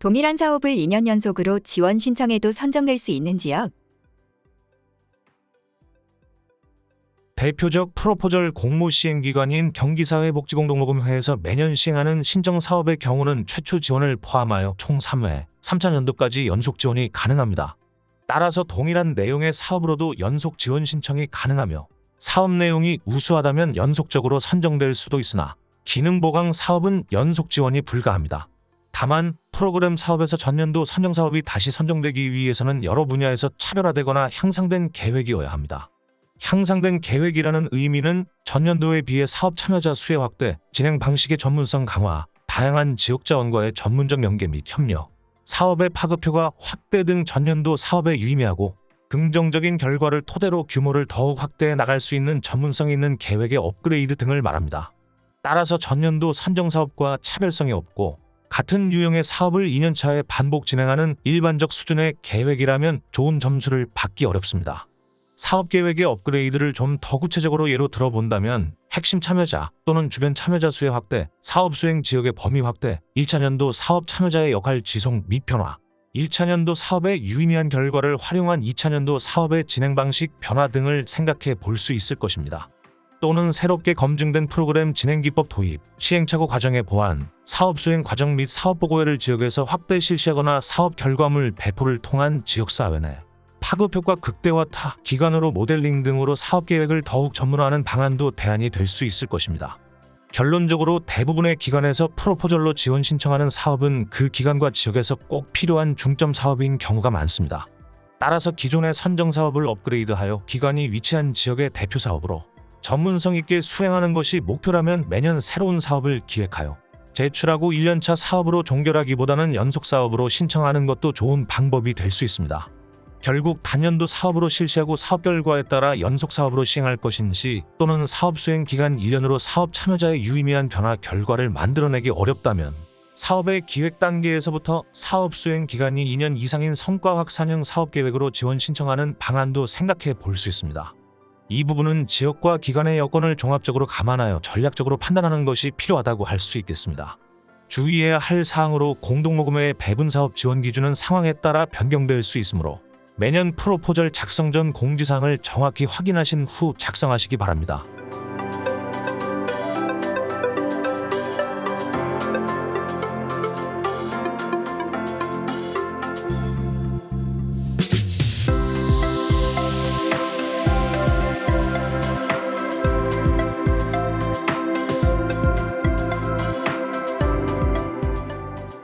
동일한 사업을 2년 연속으로 지원 신청해도 선정될 수 있는 지역, 대표적 프로포절 공모 시행 기관인 경기사회복지공동모금회에서 매년 시행하는 신정 사업의 경우는 최초 지원을 포함하여 총 3회, 3차년도까지 연속 지원이 가능합니다. 따라서 동일한 내용의 사업으로도 연속 지원 신청이 가능하며 사업 내용이 우수하다면 연속적으로 선정될 수도 있으나 기능 보강 사업은 연속 지원이 불가합니다. 다만 프로그램 사업에서 전년도 선정 사업이 다시 선정되기 위해서는 여러 분야에서 차별화되거나 향상된 계획이어야 합니다. 향상된 계획이라는 의미는 전년도에 비해 사업 참여자 수의 확대, 진행 방식의 전문성 강화, 다양한 지역 자원과의 전문적 연계 및 협력, 사업의 파급효과 확대 등 전년도 사업에 유의미하고 긍정적인 결과를 토대로 규모를 더욱 확대해 나갈 수 있는 전문성 있는 계획의 업그레이드 등을 말합니다. 따라서 전년도 선정 사업과 차별성이 없고 같은 유형의 사업을 2년차에 반복 진행하는 일반적 수준의 계획이라면 좋은 점수를 받기 어렵습니다. 사업 계획의 업그레이드를 좀 더 구체적으로 예로 들어본다면 핵심 참여자 또는 주변 참여자 수의 확대, 사업 수행 지역의 범위 확대, 1차 년도 사업 참여자의 역할 지속 및 변화, 1차 년도 사업의 유의미한 결과를 활용한 2차 년도 사업의 진행 방식 변화 등을 생각해 볼 수 있을 것입니다. 또는 새롭게 검증된 프로그램 진행 기법 도입, 시행착오 과정의 보완, 사업 수행 과정 및 사업 보고회를 지역에서 확대 실시하거나 사업 결과물 배포를 통한 지역사회 내 파급 효과 극대화 타 기관으로 모델링 등으로 사업 계획을 더욱 전문화하는 방안도 대안이 될 수 있을 것입니다. 결론적으로 대부분의 기관에서 프로포절로 지원 신청하는 사업은 그 기관과 지역에서 꼭 필요한 중점 사업인 경우가 많습니다. 따라서 기존의 선정 사업을 업그레이드하여 기관이 위치한 지역의 대표 사업으로 전문성 있게 수행하는 것이 목표라면 매년 새로운 사업을 기획하여 제출하고 1년차 사업으로 종결하기보다는 연속 사업으로 신청하는 것도 좋은 방법이 될 수 있습니다. 결국 단년도 사업으로 실시하고 사업 결과에 따라 연속 사업으로 시행할 것인지 또는 사업 수행 기간 1년으로 사업 참여자의 유의미한 변화 결과를 만들어내기 어렵다면 사업의 기획 단계에서부터 사업 수행 기간이 2년 이상인 성과 확산형 사업 계획으로 지원 신청하는 방안도 생각해 볼 수 있습니다. 이 부분은 지역과 기관의 여건을 종합적으로 감안하여 전략적으로 판단하는 것이 필요하다고 할 수 있겠습니다. 주의해야 할 사항으로 공동모금회의 배분사업 지원 기준은 상황에 따라 변경될 수 있으므로 매년 프로포절 작성 전 공지사항을 정확히 확인하신 후 작성하시기 바랍니다.